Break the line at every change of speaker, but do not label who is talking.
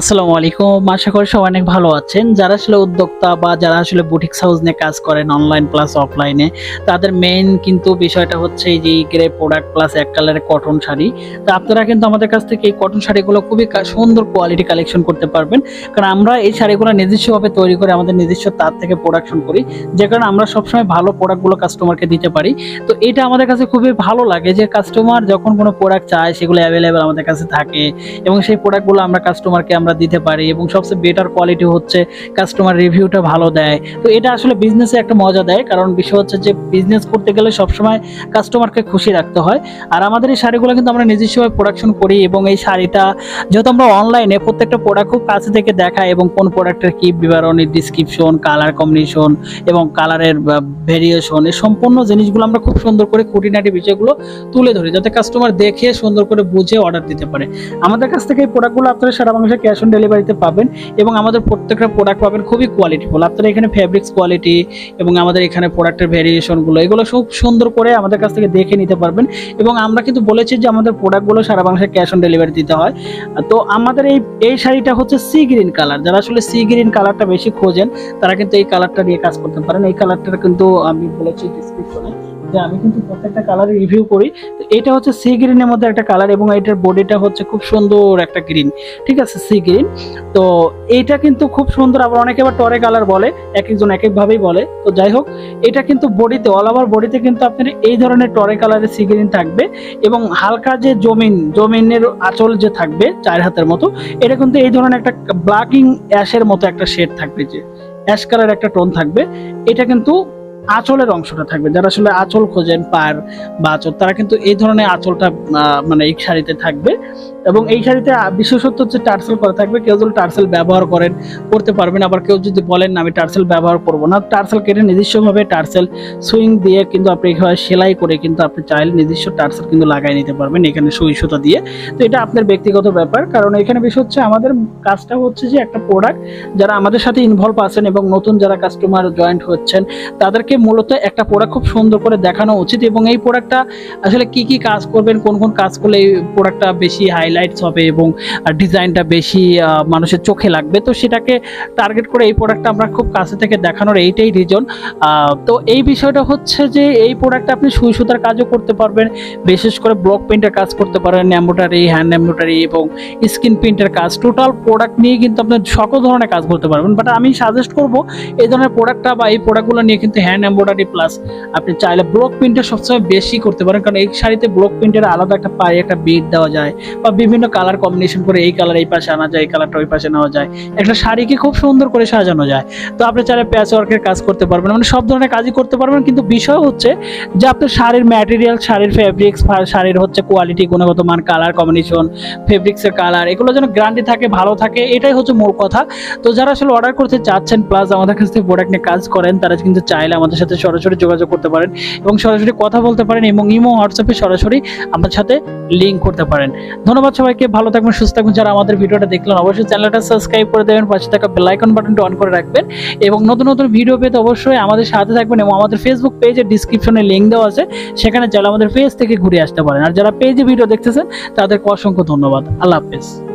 আসসালামু আলাইকুম। আশা করি সবাই অনেক ভালো আছেন। যারা আসলে উদ্যোক্তা বা যারা আসলে বুটিক্স হাউস নিয়ে কাজ করেন অনলাইন প্লাস অফলাইনে তাদের মেইন কিন্তু বিষয়টা হচ্ছে এই যে গ্রে প্রোডাক্ট প্লাস এক কালারের কটন শাড়ি। তো আপনারা কিন্তু আমাদের কাছ থেকে এই কটন শাড়িগুলো খুবই সুন্দর কোয়ালিটি কালেকশন করতে পারবেন। কারণ আমরা এই শাড়িগুলো নিজস্বভাবে তৈরি করে আমাদের নিজস্ব তার থেকে প্রোডাকশন করি। যে কারণে আমরা সবসময় ভালো প্রোডাক্টগুলো কাস্টমারকে দিতে পারি। তো এটা আমাদের কাছে খুবই ভালো লাগে যে কাস্টমার যখন কোনো প্রোডাক্ট চায়, সেগুলো অ্যাভেলেবেল আমাদের কাছে থাকে এবং সেই প্রোডাক্টগুলো আমরা কাস্টমারকে আমরা দিতে পারি এবং সবচেয়ে বেটার কোয়ালিটি হচ্ছে কাস্টমার রিভিউটা ভালো দেয়। তো এটা আসলে বিজনেসে একটা মজা দেয়, কারণ বিষয় হচ্ছে যে বিজনেস করতে গেলে সবসময় কাস্টমারকে খুশি রাখতে হয়। আর আমাদের এই শাড়িগুলো কিন্তু আমরা নিজস্বভাবে প্রোডাকশন করি এবং এই শাড়িটা যেহেতু আমরা অনলাইনে প্রত্যেকটা প্রোডাক্ট খুব কাছে থেকে দেখাই এবং কোন প্রোডাক্টের কি বিবরণী ডিসক্রিপশন কালার কম্বিনেশন এবং কালারের ভেরিয়েশন এই সম্পূর্ণ জিনিসগুলো আমরা খুব সুন্দর করে খুঁটিনাটি বিষয়গুলো তুলে ধরি যাতে কাস্টমার দেখে সুন্দর করে বুঝে অর্ডার দিতে পারে। আমাদের কাছ থেকে এই প্রোডাক্টগুলো আপনারা সারা বাংলাদেশে ক্যাশ অন ডেলিভারিতে পাবেন এবং আমাদের প্রত্যেকটা প্রোডাক্ট পাবেন খুবই কোয়ালিটিফুল আপনারা এখানে ফেব্রিক্স কোয়ালিটি এবং আমাদের এখানে প্রোডাক্টের ভেরিয়েশনগুলো এগুলো খুব সুন্দর করে আমাদের কাছ থেকে দেখে নিতে পারবেন। এবং আমরা কিন্তু বলেছি যে আমাদের প্রোডাক্টগুলো সারা বাংলাদেশে ক্যাশ অন ডেলিভারি দিতে হয়। তো আমাদের এই এই শাড়িটা হচ্ছে সি গ্রিন কালার যারা আসলে সি গ্রিন কালারটা বেশি খোঁজেন, তারা কিন্তু এই কালারটা নিয়ে কাজ করতে পারেন। এই কালারটা কিন্তু আমি বলেছি ডিসক্রিপশনে যে আমি কিন্তু প্রত্যেকটা কালারের রিভিউ করি। তো এটা হচ্ছে সি গ্রিনের মধ্যে একটা কালার এবং এটার বডিটা হচ্ছে খুব সুন্দর একটা গ্রিন ঠিক আছে সি গ্রিন তো এইটা কিন্তু খুব সুন্দর, আবার অনেকে আবার টরে কালার বলে, এক একজন এক একভাবেই বলে। তো যাই হোক, এটা কিন্তু বডিতে অল ওভার বডিতে কিন্তু আপনার এই ধরনের টরে কালারের সি গ্রিন থাকবে এবং হালকা যে জমিন, জমিনের আঁচল যে থাকবে চার হাতের মতো, এটা কিন্তু এই ধরনের একটা ব্ল্যাকিং অ্যাশের মতো একটা শেড থাকবে যে অ্যাশ কালার একটা টোন থাকবে। এটা কিন্তু আঁচলের অংশটা থাকবে। যারা আসলে আঁচল খোঁজেন পার বা আঁচল তারা কিন্তু এই ধরনের আঁচলটা মানে এই শাড়িতে থাকবে। এবং এই শাড়িতে আহ, বিশেষত্ব হচ্ছে টার্সেল করা থাকবে। কেউ যদি টার্সেল ব্যবহার করেন করতে পারবেন। আবার কেউ যদি বলেন না আমি টার্সেল ব্যবহার করব না। টার্সেল কেটে নিজস্বভাবে টার্সেল সুইং দিয়ে কিন্তু আপনি এভাবে সেলাই করে কিন্তু আপনি চাইলে নিজস্ব টার্সেল কিন্তু লাগাই নিতে পারবেন এখানে সুই সুতা দিয়ে। তো এটা আপনার ব্যক্তিগত ব্যাপার। কারণ এখানে বিষয় হচ্ছে আমাদের কাজটা হচ্ছে যে একটা প্রোডাক্ট যারা আমাদের সাথে ইনভলভ আছেন এবং নতুন যারা কাস্টমার জয়েন্ট হচ্ছেন তাদেরকে মূলত একটা প্রোডাক্ট খুব সুন্দর করে দেখানো উচিত এবং এই প্রোডাক্টটা আসলে কি কি কাজ করবেন, কোন কোন কাজ করলে এই প্রোডাক্টটা বেশি হাইলাইটস হবে এবং ডিজাইনটা বেশি মানুষের চোখে লাগবে? তো সেটাকে টার্গেট করে এই প্রোডাক্টটা আমরা খুব কাছে থেকে দেখানোর এইটাই রিজন তো এই বিষয়টা হচ্ছে যে এই প্রোডাক্টটা আপনি সুই সুতার কাজও করতে পারবেন, বিশেষ করে ব্লক পেন্টের কাজ করতে পারেন এম্ব্রয়ডারি হ্যান্ড এম্ব্রয়ডারি এবং স্কিন প্রিন্টের কাজ। টোটাল প্রোডাক্ট নিয়ে কিন্তু আপনি সকল ধরনের কাজ করতে পারবেন। বাট আমি সাজেস্ট করব, এই ধরনের প্রোডাক্টটা বা এই প্রোডাক্টগুলো নিয়ে কিন্তু হ্যান্ড এম্ব্রয়ডারি প্লাস আপনি চাইলে ব্লক প্রিন্টের সবসময় বেশি করতে পারেন, কারণ এই শাড়িতে ব্লক প্রিন্টের আলাদা একটা পায়ে একটা বিট দেওয়া যায় বা বিভিন্ন কালার কম্বিনেশন করে এই কালার এই পাশে আনা যায়, এই কালারটা ওই পাশে নেওয়া যায়। একটা শাড়িকে খুব সুন্দর করে সাজানো যায়। তো আপনি চাইলে প্যাচ ওয়ার্কের কাজ করতে পারবেন মানে সব ধরনের কাজই করতে পারবেন, কিন্তু বিষয় হচ্ছে যে আপনার শাড়ির ম্যাটেরিয়াল শাড়ির ফেব্রিক্স শাড়ির হচ্ছে কোয়ালিটি গুণগত মান কালার কম্বিনেশন ফেব্রিক্সের কালার এগুলো যেন গ্যারান্টি থাকে, ভালো থাকে, এটাই হচ্ছে মূল কথা। তো যারা আসলে অর্ডার করতে চাচ্ছেন প্লাস আমাদের কাছ থেকে প্রোডাক্ট নিয়ে কাজ করেন, তারা কিন্তু চাইলে আমাদের সাথে সরাসরি যোগাযোগ করতে পারেন এবং সরাসরি কথা বলতে পারেন এবং ইমো হোয়াটসঅ্যাপে সরাসরি আমাদের সাথে লিঙ্ক করতে পারেন। ধন্যবাদ সবাইকে, ভালো থাকবেন, সুস্থ থাকবেন। যারা আমাদের ভিডিওটা দেখলেন, অবশ্যই চ্যানেলটা সাবস্ক্রাইব করে দেবেন, পাশে থাকা বেল আইকন বাটনটা অন করে রাখবেন এবং নতুন নতুন ভিডিও পেতে অবশ্যই আমাদের সাথে থাকবেন এবং আমাদের ফেসবুক পেজের ডিসক্রিপশনে লিঙ্ক দেওয়া আছে। সেখানে চাইলে আমাদের পেজ থেকে ঘুরে আসতে পারেন। আর যারা পেজে ভিডিও দেখতেছেন, তাদেরকে অসংখ্য ধন্যবাদ। আল্লাহ হাফেজ।